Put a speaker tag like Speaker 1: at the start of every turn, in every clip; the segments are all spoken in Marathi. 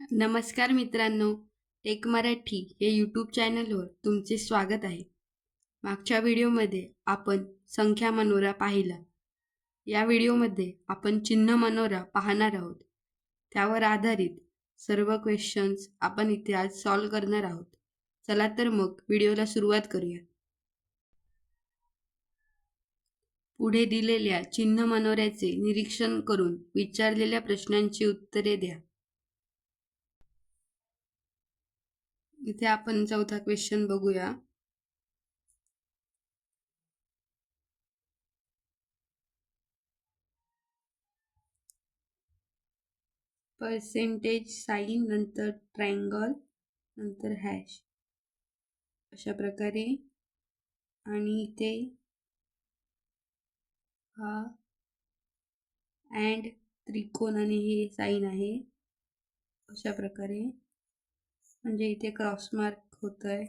Speaker 1: नमस्कार मित्रांनो टेक मराठी हे यूट्यूब चॅनलवर तुमचे स्वागत आहे. मागच्या व्हिडिओमध्ये आपण संख्या मनोरा पाहिला. या व्हिडिओमध्ये आपण चिन्ह मनोरा पाहणार आहोत. त्यावर आधारित सर्व क्वेश्चन्स आपण इथे आज सॉल्व करणार आहोत. चला तर मग व्हिडिओला सुरुवात करूया. पुढे दिलेल्या चिन्ह मनोऱ्याचे निरीक्षण करून विचारलेल्या प्रश्नांची उत्तरे द्या. इथे आपण चौथा क्वेश्चन बघूया. पर्सेंटेज साईन नंतर ट्रायंगल नंतर हॅश अशा प्रकारे. आणि इथे हा अँड त्रिकोण आणि हे साईन आहे. अशा प्रकारे. म्हणजे इथे क्रॉस मार्क होत आहे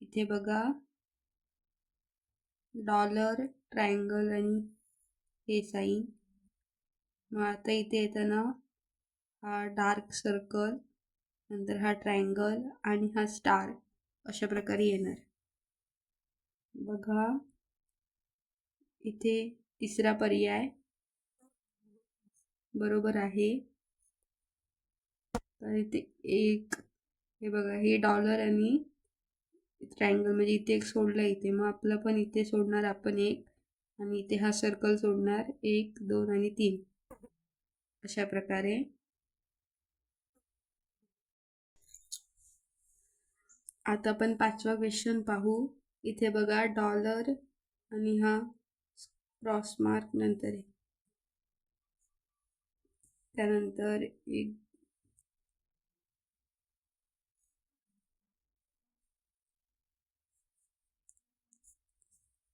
Speaker 1: इथे बघा. डॉलर ट्रायंगल आणि हे साईन. मग आता इथे येताना हा डार्क सर्कल नंतर हा ट्रायंगल आणि हा स्टार अशा प्रकारे येणार. बघा. इथे तिसरा पर्याय बरोबर आहे. तर इथे एक हे बघा हे डॉलर आणि ट्रायंगल म्हणजे इथे एक सोडलं इथे. मग आपलं पण इथे सोडणार आपण एक. आणि इथे हा सर्कल सोडणार एक दोन आणि तीन. अशा प्रकारे. आता आपण पाचवा क्वेश्चन पाहू. इथे बघा डॉलर आणि हा क्रॉस मार्क नंतर आहे त्यानंतर एक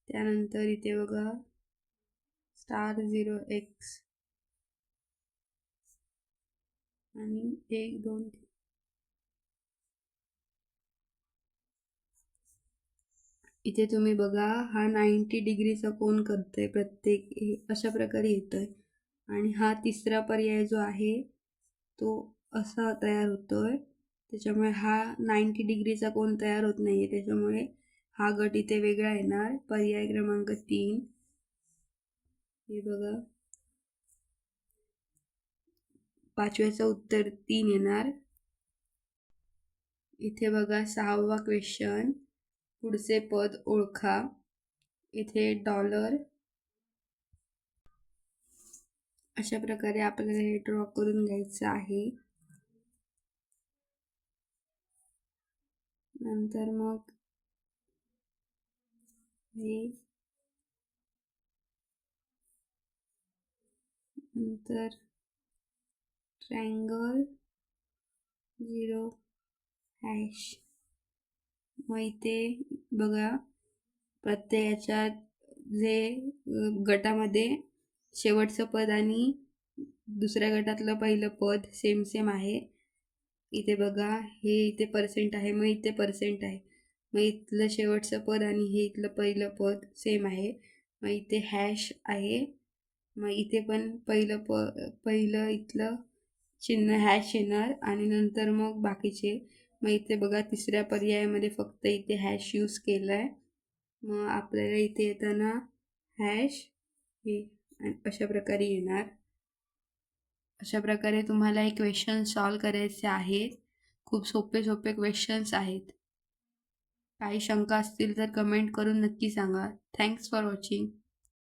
Speaker 1: त्यानंतर इथे बघा. Star zero X. आणि एक दोन इथे तुम्ही बघा हा नाईंटी डिग्रीचा कोण करतोय. प्रत्येक अशा प्रकारे येतोय. आणि हा तिसरा पर्याय जो आहे तो असा तयार होतोय. त्याच्यामुळे हा नाईंटी डिग्रीचा कोण तयार होत नाहीये. त्याच्यामुळे हा गट इथे वेगळा येणार. पर्याय क्रमांक तीन. हे बघा. पाचव्याचं उत्तर तीन येणार. इथे बघा सहावा क्वेश्चन पुढचे पद ओळखा. इथे डॉलर अशा प्रकारे आपल्याला हे ड्रॉ करून घ्यायचं आहे. नंतर मग नंतर ट्रायंगल झिरो हॅश मग इथे बघा प्रत्येकाच्या जे गटामध्ये शेवटचं पद आणि दुसऱ्या गटातलं पहिलं पद सेम सेम आहे. इथे बघा हे इथे पर्सेंट आहे मग इथे पर्सेंट आहे. मग इथलं शेवटचं पद आणि हे इथलं पहिलं पद सेम आहे. मग इथे हॅश आहे. मग इथे पण पहिलं प पहिलं इथलं चिन्ह हॅश येणार आणि नंतर मग बाकीचे. मग इथे बघा तिसऱ्या पर्यायामध्ये फक्त इथे हॅश यूज केलं आहे मग आपल्याला इथे येताना हॅश हे अशा प्रकारे येणार. अशा प्रकारे तुम्हाला हे क्वेश्चन सॉल्व करायचे आहेत. खूप सोपे सोपे क्वेश्चन्स आहेत. काही शंका असतील तर कमेंट करून नक्की सांगा. Thanks for watching